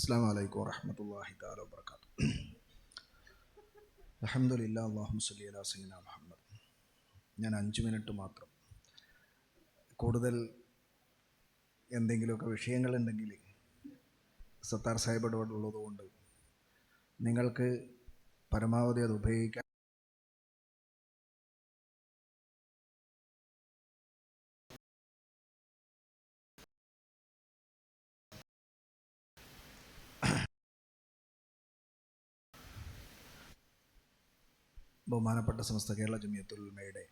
അസ്സാം വലൈക്കും വറഹമത്തല്ലാഹി താല വാബർക്കാത്തു അലഹമുല്ല അള്ളാഹു സല്ലി അലാ സീന മുഹമ്മദ്. ഞാൻ അഞ്ച് മിനിറ്റ് മാത്രം. കൂടുതൽ എന്തെങ്കിലുമൊക്കെ വിഷയങ്ങളുണ്ടെങ്കിൽ സത്താർ സാഹിബ് ഉള്ളതുകൊണ്ട് നിങ്ങൾക്ക് പരമാവധി അത് ഉപയോഗിക്കാൻ ബഹുമാനപ്പെട്ട സമസ്ത കേരള ജമിയത്തുൽ ഉലമയുടെ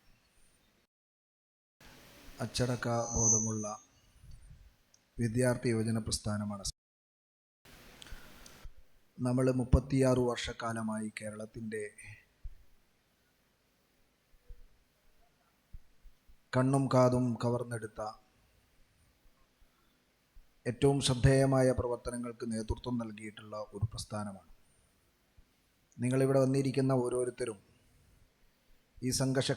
അച്ചടക്ക ബോധമുള്ള വിദ്യാർത്ഥി യുവജന പ്രസ്ഥാനമാണ്. നമ്മൾ മുപ്പത്തിയാറ് വർഷക്കാലമായി കേരളത്തിന്റെ കണ്ണും കാതും കവർന്നെടുത്ത ഏറ്റവും ശ്രദ്ധേയമായ പ്രവർത്തനങ്ങൾക്ക് നേതൃത്വം നൽകിയിട്ടുള്ള ഒരു പ്രസ്ഥാനമാണ്. നിങ്ങളിവിടെ വന്നിരിക്കുന്ന ഓരോരുത്തരും ഈ സംഘർഷ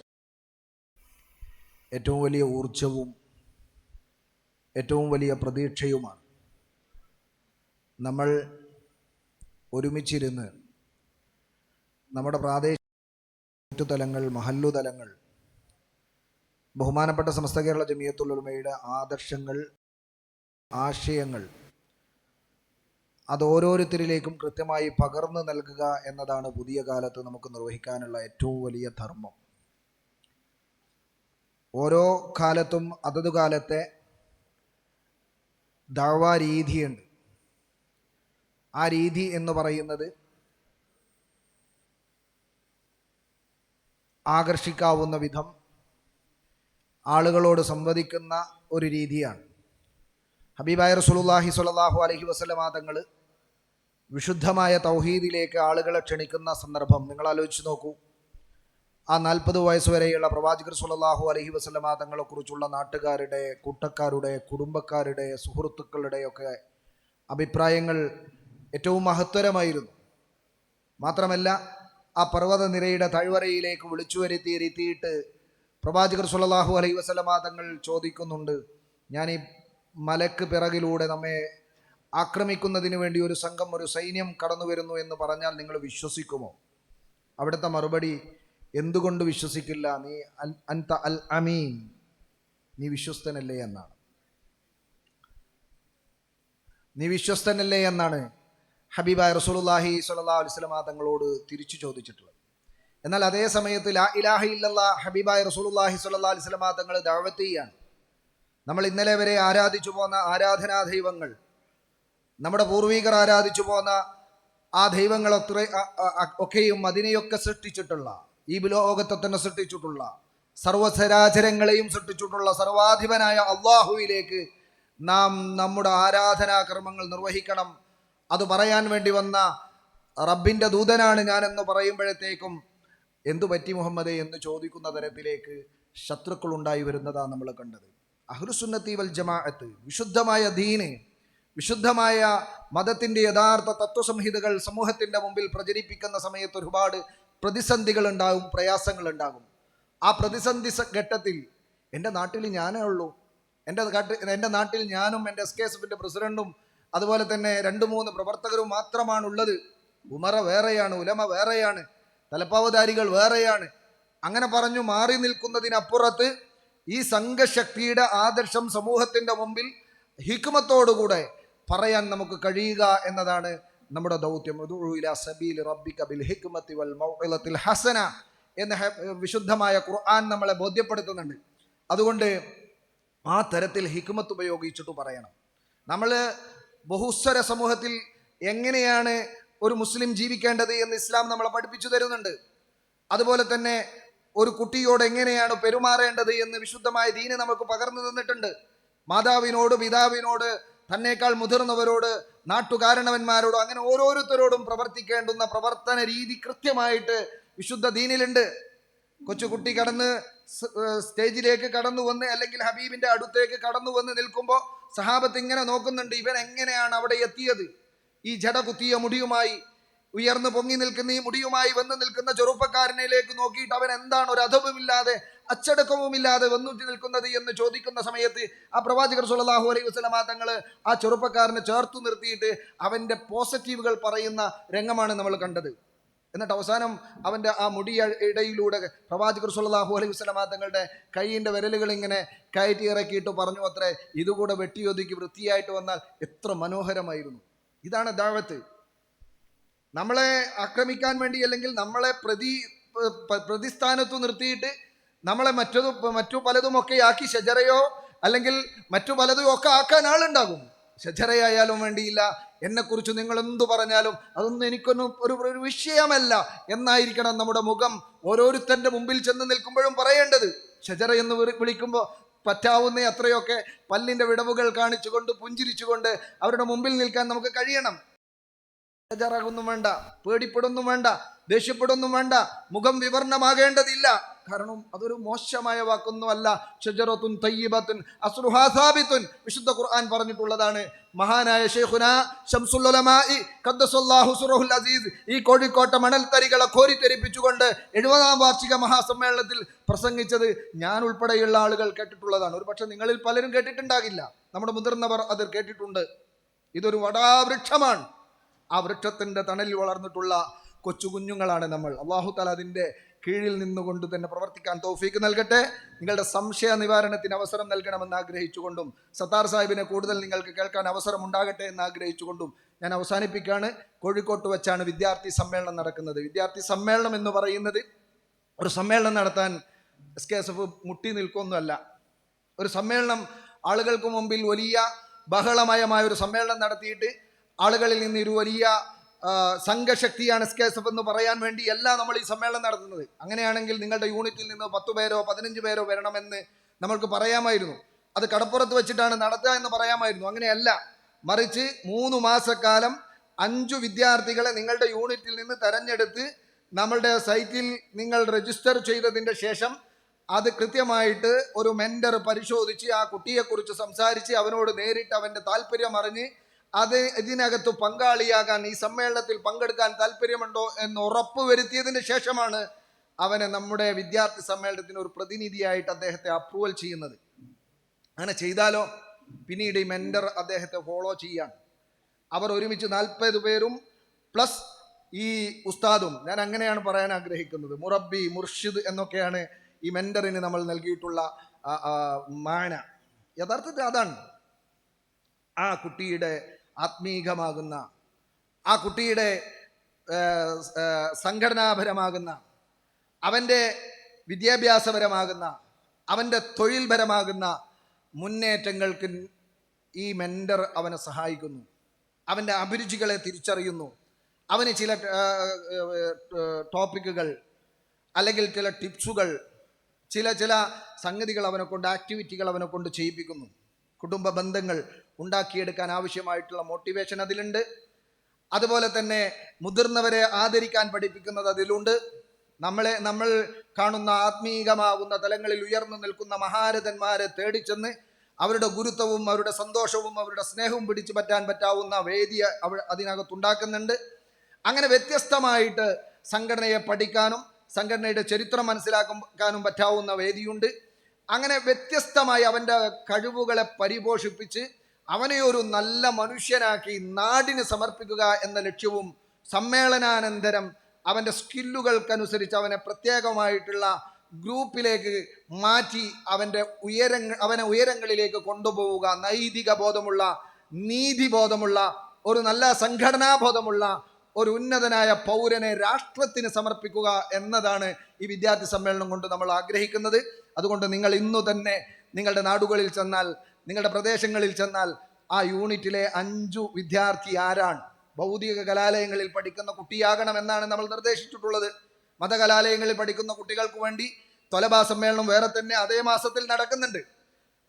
ഏറ്റവും വലിയ ഊർജവും ഏറ്റവും വലിയ പ്രതീക്ഷയുമാണ് നമ്മൾ ഒരുമിച്ചിരുന്ന് നമ്മുടെ പ്രാദേശിക തലങ്ങൾ മഹല്ലു തലങ്ങൾ ബഹുമാനപ്പെട്ട സമസ്ത കേരള ജമിയത്തുള്ളമയുടെ ആദർശങ്ങൾ ആശയങ്ങൾ അത് ഓരോരുത്തരിലേക്കും കൃത്യമായി പകർന്നു നൽകുക എന്നതാണ് പുതിയ കാലത്ത് നമുക്ക് നിർവഹിക്കാനുള്ള ഏറ്റവും വലിയ ധർമ്മം. ഓരോ കാലത്തും അതത് കാലത്തെ ദാവാ രീതിയുണ്ട്. ആ രീതി എന്ന് പറയുന്നത് ആകർഷിക്കാവുന്ന വിധം ആളുകളോട് സംവദിക്കുന്ന ഒരു രീതിയാണ്. ഹബീബായ റസൂലുള്ളാഹി സ്വല്ലല്ലാഹു അലഹി വസല്ലമ തങ്ങൾ വിശുദ്ധമായ തൗഹീദിലേക്ക് ആളുകളെ ക്ഷണിക്കുന്ന സന്ദർഭം നിങ്ങൾ ആലോചിച്ച് നോക്കൂ. ആ നാൽപ്പത് വയസ്സ് വരെയുള്ള പ്രവാചകർ സുലല്ലാഹു അലഹി വസ്ലമ തങ്ങളെക്കുറിച്ചുള്ള നാട്ടുകാരുടെ കൂട്ടക്കാരുടെ കുടുംബക്കാരുടെ സുഹൃത്തുക്കളുടെയൊക്കെ അഭിപ്രായങ്ങൾ ഏറ്റവും മഹത്തരമായിരുന്നു. മാത്രമല്ല ആ പർവത നിരയുടെ താഴ്വരയിലേക്ക് വിളിച്ചു വരുത്തിയിരുത്തിയിട്ട് പ്രവാചകർ സുലല്ലാഹു അലൈഹി വസ്ലമ തങ്ങൾ ചോദിക്കുന്നുണ്ട് ഞാൻ ഈ മലക്ക് പിറകിലൂടെ നമ്മെ ആക്രമിക്കുന്നതിന് വേണ്ടി ഒരു സംഘം ഒരു സൈന്യം കടന്നു വരുന്നു എന്ന് പറഞ്ഞാൽ നിങ്ങൾ വിശ്വസിക്കുമോ? അവിടുത്തെ മറുപടി എന്തുകൊണ്ട് വിശ്വസിക്കില്ല? നീ അൻത അൽ അമീൻ. നീ വിശ്വസ്തനല്ലേ എന്നാണ്. നീ വിശ്വസ്തനല്ലേ എന്നാണ് ഹബീബ റസൂലുള്ളാഹി സ്വല്ലാ അലൈഹി വസല്ലമ തങ്ങളോട് തിരിച്ചു ചോദിച്ചിട്ടുള്ളത്. എന്നാൽ അതേ സമയത്ത് ലാ ഇലാഹ ഇല്ലല്ലാ ഹബീബായ റസൂലുള്ളാഹി സ്വല്ലാ അലൈഹി വസല്ലമ തങ്ങൾ ദഅവത്ത് ചെയ്യാണ് നമ്മൾ ഇന്നലെ വരെ ആരാധിച്ചു പോന്ന ആരാധനാ ദൈവങ്ങൾ നമ്മുടെ പൂർവീകർ ആരാധിച്ചു പോന്ന ആ ദൈവങ്ങൾ ഒത്ര ഒക്കെയും അതിനെയൊക്കെ സൃഷ്ടിച്ചിട്ടുള്ള ഈ ലോകത്തെ തന്നെ സൃഷ്ടിച്ചിട്ടുള്ള സർവസരാചരങ്ങളെയും സൃഷ്ടിച്ചിട്ടുള്ള സർവാധിപനായ അള്ളാഹുവിലേക്ക് നാം നമ്മുടെ ആരാധനാ കർമ്മങ്ങൾ നിർവഹിക്കണം. അത് പറയാൻ വേണ്ടി വന്ന റബ്ബിന്റെ ദൂതനാണ് ഞാനെന്ന് പറയുമ്പോഴത്തേക്കും എന്തു പറ്റി മുഹമ്മദ്? എന്ന് ചോദിക്കുന്ന തരത്തിലേക്ക് ശത്രുക്കൾ ഉണ്ടായി വരുന്നതാണ് നമ്മൾ കണ്ടത്. അഹ്റുസുന്നത്തി വൽ ജമാഅത്ത് വിശുദ്ധമായ ദീന് വിശുദ്ധമായ മതത്തിന്റെ യഥാർത്ഥ തത്വസംഹിതകൾ സമൂഹത്തിന്റെ മുമ്പിൽ പ്രചരിപ്പിക്കുന്ന സമയത്ത് ഒരുപാട് പ്രതിസന്ധികൾ ഉണ്ടാകും പ്രയാസങ്ങൾ ഉണ്ടാകും. ആ പ്രതിസന്ധി ഘട്ടത്തിൽ എന്റെ നാട്ടിൽ ഞാനേ ഉള്ളൂ. എന്റെ എന്റെ നാട്ടിൽ ഞാനും എന്റെ എസ് കെ എസ് എഫിന്റെ പ്രസിഡന്റും അതുപോലെ തന്നെ രണ്ട് മൂന്ന് പ്രവർത്തകരും മാത്രമാണ് ഉള്ളത് ഉമറ വേറെയാണ് ഉലമ വേറെയാണ് തലപ്പാവധാരികൾ വേറെയാണ്. അങ്ങനെ പറഞ്ഞു മാറി നിൽക്കുന്നതിനപ്പുറത്ത് ഈ സംഘശക്തിയുടെ ആദർശം സമൂഹത്തിന്റെ മുമ്പിൽ ഹിക്മത്തോടുകൂടെ പറയാൻ നമുക്ക് കഴിയുക എന്നതാണ് നമ്മുടെ ദൗത്യം. ഹസന എന്ന വിശുദ്ധമായ ഖുർആൻ നമ്മളെ ബോധ്യപ്പെടുത്തുന്നുണ്ട്. അതുകൊണ്ട് ആ തരത്തിൽ ഹിക്മത്ത് ഉപയോഗിച്ചിട്ട് പറയണം. നമ്മൾ ബഹുസ്വര സമൂഹത്തിൽ എങ്ങനെയാണ് ഒരു മുസ്ലിം ജീവിക്കേണ്ടത് എന്ന് ഇസ്ലാം നമ്മളെ പഠിപ്പിച്ചു തരുന്നുണ്ട്. അതുപോലെ തന്നെ ഒരു കുട്ടിയോട് എങ്ങനെയാണ് പെരുമാറേണ്ടത് എന്ന് വിശുദ്ധമായ ദീന് നമുക്ക് പകർന്നു തന്നിട്ടുണ്ട്. മാതാവിനോട് പിതാവിനോട് തന്നേക്കാൾ മുതിർന്നവരോട് നാട്ടുകാരണവന്മാരോടും അങ്ങനെ ഓരോരുത്തരോടും പ്രവർത്തിക്കേണ്ടുന്ന പ്രവർത്തന രീതി കൃത്യമായിട്ട് വിശുദ്ധ ദീനിലുണ്ട്. കൊച്ചുകുട്ടി കടന്ന് സ്റ്റേജിലേക്ക് കടന്നു വന്ന് അല്ലെങ്കിൽ ഹബീബിന്റെ അടുത്തേക്ക് കടന്നു വന്ന് നിൽക്കുമ്പോൾ സഹാബത്ത് ഇങ്ങനെ നോക്കുന്നുണ്ട് ഇവൻ എങ്ങനെയാണ് അവിടെ എത്തിയത്? ഈ ജട കുത്തിയ മുടിയുമായി ഉയർന്നു പൊങ്ങി നിൽക്കുന്ന ഈ മുടിയുമായി വന്ന് നിൽക്കുന്ന ചെറുപ്പക്കാരനിലേക്ക് നോക്കിയിട്ട് അവൻ എന്താണ് ഒരു അധവുമില്ലാതെ അച്ചടക്കവുമില്ലാതെ വന്നു നിൽക്കുന്നത് എന്ന് ചോദിക്കുന്ന സമയത്ത് ആ പ്രവാചകർ സുല്ലാഹു അലൈഹി വസല്ലമ തങ്ങൾ ആ ചെറുപ്പക്കാരനെ ചേർത്ത് നിർത്തിയിട്ട് അവന്റെ പോസിറ്റീവുകൾ പറയുന്ന രംഗമാണ് നമ്മൾ കണ്ടത്. എന്നിട്ട് അവസാനം അവന്റെ ആ മുടി ഇടയിലൂടെ പ്രവാചകർ സുല്ലാഹു അലൈഹി വസല്ലമ തങ്ങളുടെ കൈയിന്റെ വിരലുകൾ ഇങ്ങനെ കയറ്റി ഇറക്കിയിട്ട് പറഞ്ഞു അത്രേ ഇതുകൂടെ വെട്ടിയൊതുക്കി വൃത്തിയായിട്ട് വന്നാൽ എത്ര മനോഹരമായിരുന്നു. ഇതാണ് ദാവത്ത്. നമ്മളെ ആക്രമിക്കാൻ വേണ്ടി അല്ലെങ്കിൽ നമ്മളെ പ്രതി പ്രതിസ്ഥാനത്തു നിർത്തിയിട്ട് നമ്മളെ മറ്റതു മറ്റു പലതുമൊക്കെ ആക്കി ഷജറയോ അല്ലെങ്കിൽ മറ്റു പലതും ഒക്കെ ആക്കാൻ ആളുണ്ടാകും. ഷജറയായാലും വേണ്ടിയില്ല. എന്നെക്കുറിച്ച് നിങ്ങൾ എന്തു പറഞ്ഞാലും അതൊന്നും എനിക്കൊന്നും ഒരു ഒരു വിഷയമല്ല എന്നായിരിക്കണം നമ്മുടെ മുഖം ഓരോരുത്തന്റെ മുമ്പിൽ ചെന്ന് നിൽക്കുമ്പോഴും പറയേണ്ടത്. ഷജറ എന്ന് വിളിക്കുമ്പോൾ പറ്റാവുന്ന അത്രയൊക്കെ പല്ലിന്റെ വിടവുകൾ കാണിച്ചുകൊണ്ട് പുഞ്ചിരിച്ചുകൊണ്ട് അവരുടെ മുമ്പിൽ നിൽക്കാൻ നമുക്ക് കഴിയണം. ബേജാറാകൊന്നും വേണ്ട പേടിപ്പെടൊന്നും വേണ്ട ദേഷ്യപ്പെടൊന്നും വേണ്ട മുഖം വിവരണമാകേണ്ടതില്ല കാരണം അതൊരു മോശമായ വാക്കൊന്നുമല്ല. ഷജറത്തുൻ തയ്യബത്തുൻ അസ്റുഹാ സാബിത്തുൻ വിശുദ്ധ ഖുർആൻ പറഞ്ഞിട്ടുള്ളതാണ്. മഹാനായ ഷെയ്ഖുന ഷംസുല്ലമായി ഖദ്ദസല്ലാഹു അസീസ് ഈ കോഴിക്കോട്ടെ മണൽത്തരികളെ കോരിത്തെരിപ്പിച്ചുകൊണ്ട് എഴുപതാം വാർഷിക മഹാസമ്മേളനത്തിൽ പ്രസംഗിച്ചത് ഞാൻ ഉൾപ്പെടെയുള്ള ആളുകൾ കേട്ടിട്ടുള്ളതാണ്. ഒരു പക്ഷെ നിങ്ങളിൽ പലരും കേട്ടിട്ടുണ്ടാകില്ല. നമ്മുടെ മുതിർന്നവർ അത് കേട്ടിട്ടുണ്ട്. ഇതൊരു വടാവൃക്ഷമാണ്. ആ വൃക്ഷത്തിന്റെ തണലിൽ വളർന്നിട്ടുള്ള കൊച്ചു കുഞ്ഞുങ്ങളാണ് നമ്മൾ. അള്ളാഹു താല അതിന്റെ കീഴിൽ നിന്നുകൊണ്ട് തന്നെ പ്രവർത്തിക്കാൻ തോഫീക്ക് നൽകട്ടെ. നിങ്ങളുടെ സംശയ നിവാരണത്തിന് അവസരം നൽകണമെന്ന് ആഗ്രഹിച്ചുകൊണ്ടും സത്താർ സാഹിബിനെ കൂടുതൽ നിങ്ങൾക്ക് കേൾക്കാൻ അവസരം ഉണ്ടാകട്ടെ എന്ന് ആഗ്രഹിച്ചുകൊണ്ടും ഞാൻ അവസാനിപ്പിക്കുകയാണ്. കോഴിക്കോട്ട് വെച്ചാണ് വിദ്യാർത്ഥി സമ്മേളനം നടക്കുന്നത്. വിദ്യാർത്ഥി സമ്മേളനം എന്ന് പറയുന്നത് ഒരു സമ്മേളനം നടത്താൻ എസ് കെ എസ് എഫ് മുട്ടി നിൽക്കൊന്നുമല്ല ഒരു സമ്മേളനം ആളുകൾക്ക് മുമ്പിൽ വലിയ ബഹളമയമായ ഒരു സമ്മേളനം നടത്തിയിട്ട് ആളുകളിൽ നിന്ന് ഒരു വലിയ സംഘശക്തിയാണ് എസ് കെ എന്ന് പറയാൻ വേണ്ടി വേണ്ടിയല്ല നമ്മൾ ഈ സമ്മേളനം നടത്തുന്നത്. അങ്ങനെയാണെങ്കിൽ നിങ്ങളുടെ യൂണിറ്റിൽ നിന്ന് പത്ത് പേരോ പതിനഞ്ച് പേരോ വരണമെന്ന് നമ്മൾക്ക് പറയാമായിരുന്നു. അത് കടപ്പുറത്ത് വെച്ചിട്ടാണ് നടത്തുക എന്ന് പറയാമായിരുന്നു. അങ്ങനെയല്ല. മറിച്ച് മൂന്ന് മാസക്കാലം അഞ്ചു വിദ്യാർത്ഥികളെ നിങ്ങളുടെ യൂണിറ്റിൽ നിന്ന് തെരഞ്ഞെടുത്ത് നമ്മളുടെ സൈറ്റിൽ നിങ്ങൾ രജിസ്റ്റർ ചെയ്തതിന്റെ ശേഷം അത് കൃത്യമായിട്ട് ഒരു മെന്റർ പരിശോധിച്ച് ആ കുട്ടിയെക്കുറിച്ച് സംസാരിച്ച് അവനോട് നേരിട്ട് അവന്റെ താല്പര്യം അറിഞ്ഞ് അത് ഇതിനകത്ത് പങ്കാളിയാകാൻ ഈ സമ്മേളനത്തിൽ പങ്കെടുക്കാൻ താല്പര്യമുണ്ടോ എന്ന് ഉറപ്പ് വരുത്തിയതിന് ശേഷമാണ് അവനെ നമ്മുടെ വിദ്യാർത്ഥി സമ്മേളനത്തിന് ഒരു പ്രതിനിധിയായിട്ട് അദ്ദേഹത്തെ അപ്രൂവൽ ചെയ്യുന്നത്. അങ്ങനെ ചെയ്താലോ? പിന്നീട് ഈ മെൻഡർ അദ്ദേഹത്തെ ഫോളോ ചെയ്യാൻ. അവർ ഒരുമിച്ച് നാൽപ്പത് പേരും പ്ലസ് ഈ ഉസ്താദും ഞാൻ അങ്ങനെയാണ് പറയാൻ ആഗ്രഹിക്കുന്നത്. മുറബി മുർഷിദ് എന്നൊക്കെയാണ് ഈ മെൻഡറിന് നമ്മൾ നൽകിയിട്ടുള്ള മാന. യഥാർത്ഥത്തിൽ അതാണ് ആ കുട്ടിയുടെ ആത്മീകമാകുന്ന ആ കുട്ടിയുടെ സംഘടനാപരമാകുന്ന അവന്റെ വിദ്യാഭ്യാസപരമാകുന്ന അവന്റെ തൊഴിൽപരമാകുന്ന മുന്നേറ്റങ്ങൾക്ക് ഈ മെൻഡർ അവനെ സഹായിക്കുന്നു. അവന്റെ അഭിരുചികളെ തിരിച്ചറിയുന്നു. അവന് ചില ടോപ്പിക്കുകൾ അല്ലെങ്കിൽ ചില ടിപ്സുകൾ ചില ചില സംഗതികൾ അവനെ കൊണ്ട് ആക്ടിവിറ്റികൾ അവനെ കൊണ്ട് ചെയ്യിപ്പിക്കുന്നു. കുടുംബ ബന്ധങ്ങൾ ഉണ്ടാക്കിയെടുക്കാൻ ആവശ്യമായിട്ടുള്ള മോട്ടിവേഷൻ അതിലുണ്ട്. അതുപോലെ തന്നെ മുതിർന്നവരെ ആദരിക്കാൻ പഠിപ്പിക്കുന്നത് അതിലുണ്ട്. നമ്മളെ നമ്മൾ കാണുന്ന ആത്മീകമാകുന്ന തലങ്ങളിൽ ഉയർന്നു നിൽക്കുന്ന മഹാരഥന്മാരെ തേടിച്ചെന്ന് അവരുടെ ഗുരുത്വവും അവരുടെ സന്തോഷവും അവരുടെ സ്നേഹവും പിടിച്ചു പറ്റാൻ പറ്റാവുന്ന വേദി അവ അതിനകത്തുണ്ടാക്കുന്നുണ്ട്. അങ്ങനെ വ്യത്യസ്തമായിട്ട് സംഘടനയെ പഠിക്കാനും സംഘടനയുടെ ചരിത്രം മനസ്സിലാക്കാനും പറ്റാവുന്ന വേദിയുണ്ട്. അങ്ങനെ വ്യത്യസ്തമായി അവന്റെ കഴിവുകളെ പരിപോഷിപ്പിച്ച് അവനെ ഒരു നല്ല മനുഷ്യനാക്കി നാടിന് സമർപ്പിക്കുക എന്ന ലക്ഷ്യവും സമ്മേളനാനന്തരം അവന്റെ സ്കില്ലുകൾക്കനുസരിച്ച് അവനെ പ്രത്യേകമായിട്ടുള്ള ഗ്രൂപ്പിലേക്ക് മാറ്റി അവന്റെ ഉയരങ്ങൾ അവനെ ഉയരങ്ങളിലേക്ക് കൊണ്ടുപോവുക. നൈതിക ബോധമുള്ള നീതിബോധമുള്ള ഒരു നല്ല സംഘടനാ ബോധമുള്ള ഒരു ഉന്നതനായ പൗരനെ രാഷ്ട്രത്തിന് സമർപ്പിക്കുക എന്നതാണ് ഈ വിദ്യാർത്ഥി സമ്മേളനം കൊണ്ട് നമ്മൾ ആഗ്രഹിക്കുന്നത്. അതുകൊണ്ട് നിങ്ങൾ ഇന്നു തന്നെ നിങ്ങളുടെ നാടുകളിൽ ചെന്നാൽ നിങ്ങളുടെ പ്രദേശങ്ങളിൽ ചെന്നാൽ ആ യൂണിറ്റിലെ അഞ്ചു വിദ്യാർത്ഥി ആരാണ്? ഭൗതിക കലാലയങ്ങളിൽ പഠിക്കുന്ന കുട്ടിയാകണം എന്നാണ് നമ്മൾ നിർദ്ദേശിച്ചിട്ടുള്ളത്. മതകലാലയങ്ങളിൽ പഠിക്കുന്ന കുട്ടികൾക്ക് വേണ്ടി തൊലബാ സമ്മേളനം വേറെ തന്നെ അതേ മാസത്തിൽ നടക്കുന്നുണ്ട്.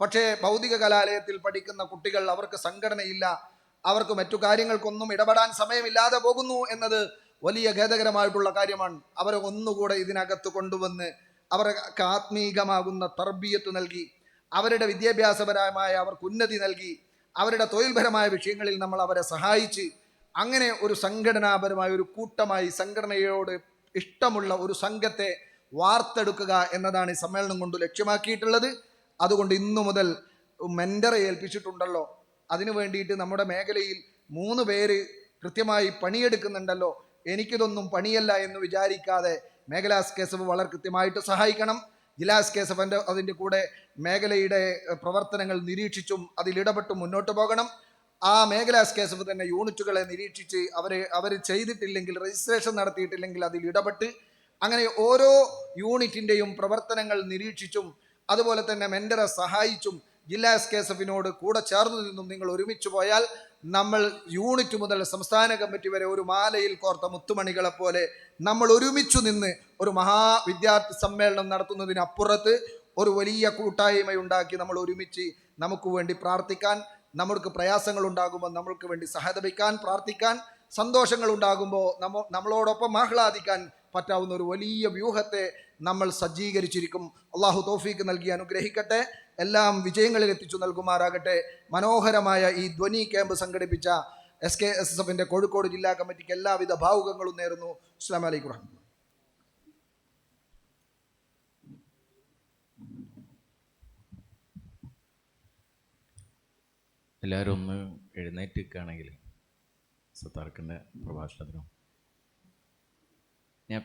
പക്ഷേ ഭൗതിക കലാലയത്തിൽ പഠിക്കുന്ന കുട്ടികൾ അവർക്ക് സംഘടനയില്ല. അവർക്ക് മറ്റു കാര്യങ്ങൾക്കൊന്നും ഇടപെടാൻ സമയമില്ലാതെ പോകുന്നു എന്നത് വലിയ ഖേദകരമായിട്ടുള്ള കാര്യമാണ്. അവരെ ഒന്നുകൂടെ ഇതിനകത്ത് കൊണ്ടുവന്ന് അവർക്ക് ആത്മീകമാകുന്ന തർബീയത്ത് നൽകി അവരുടെ വിദ്യാഭ്യാസപരമായ അവർക്ക് ഉന്നതി നൽകി അവരുടെ തൊഴിൽപരമായ വിഷയങ്ങളിൽ നമ്മൾ അവരെ സഹായിച്ച് അങ്ങനെ ഒരു സംഘടനാപരമായ ഒരു കൂട്ടമായി സംഘടനയോട് ഇഷ്ടമുള്ള ഒരു സംഘത്തെ വാർത്തെടുക്കുക എന്നതാണ് ഈ സമ്മേളനം കൊണ്ട് ലക്ഷ്യമാക്കിയിട്ടുള്ളത്. അതുകൊണ്ട് ഇന്നു മുതൽ മെൻഡറെ ഏൽപ്പിച്ചിട്ടുണ്ടല്ലോ. അതിനു വേണ്ടിയിട്ട് നമ്മുടെ മേഖലയിൽ മൂന്ന് പേര് കൃത്യമായി പണിയെടുക്കുന്നുണ്ടല്ലോ. എനിക്കിതൊന്നും പണിയല്ല എന്ന് വിചാരിക്കാതെ മേഖലാസ് കേസവ് വളരെ കൃത്യമായിട്ട് സഹായിക്കണം. ജില്ലാസ് കേസവന്റെ അതിന്റെ കൂടെ മേഖലയുടെ പ്രവർത്തനങ്ങൾ നിരീക്ഷിച്ചും അതിലിടപെട്ടും മുന്നോട്ട് പോകണം. ആ മേഖലാസ് കേസവ് തന്നെ യൂണിറ്റുകളെ നിരീക്ഷിച്ച് അവരെ അവർ ചെയ്തിട്ടില്ലെങ്കിൽ രജിസ്ട്രേഷൻ നടത്തിയിട്ടില്ലെങ്കിൽ അതിൽ ഇടപെട്ട് അങ്ങനെ ഓരോ യൂണിറ്റിന്റെയും പ്രവർത്തനങ്ങൾ നിരീക്ഷിച്ചും അതുപോലെ തന്നെ മെൻഡറെ സഹായിച്ചും ജില്ലാ എസ് കെ എസ് എഫിനോട് കൂടെ ചേർന്ന് നിന്നും നിങ്ങൾ ഒരുമിച്ച് പോയാൽ നമ്മൾ യൂണിറ്റ് മുതൽ സംസ്ഥാന കമ്മിറ്റി വരെ ഒരു മാലയിൽ കോർത്ത മുത്തുമണികളെ പോലെ നമ്മൾ ഒരുമിച്ചു നിന്ന് ഒരു മഹാ വിദ്യാർത്ഥി സമ്മേളനം നടത്തുന്നതിനപ്പുറത്ത് ഒരു വലിയ കൂട്ടായ്മ ഉണ്ടാക്കി നമ്മൾ ഒരുമിച്ച് നമുക്ക് വേണ്ടി പ്രാർത്ഥിക്കാൻ നമ്മൾക്ക് പ്രയാസങ്ങൾ ഉണ്ടാകുമ്പോൾ നമ്മൾക്ക് വേണ്ടി സഹതപിക്കാൻ പ്രാർത്ഥിക്കാൻ സന്തോഷങ്ങൾ ഉണ്ടാകുമ്പോൾ നമ്മ നമ്മളോടൊപ്പം ആഹ്ലാദിക്കാൻ പറ്റാവുന്ന ഒരു വലിയ വ്യൂഹത്തെ നമ്മൾ സജ്ജീകരിച്ചിരിക്കും. അള്ളാഹു തോഫീക്ക് നൽകി അനുഗ്രഹിക്കട്ടെ. എല്ലാം വിജയങ്ങളിൽ എത്തിച്ചു നൽകുമാറാകട്ടെ. മനോഹരമായ ഈ ധ്വനി ക്യാമ്പ് സംഘടിപ്പിച്ച എസ് കെ എസ് എസ് എഫിന്റെ കോഴിക്കോട് ജില്ലാ കമ്മിറ്റിക്ക് എല്ലാവിധ ഭാവുകങ്ങളും നേരുന്നു. അസ്ലാം വലൈക്കും എല്ലാവരും ഒന്ന് എഴുന്നേറ്റ് നിൽക്കുകയാണെങ്കിൽ സത്താർക്കിന്റെ പ്രഭാഷണത്തിനും ഞാൻ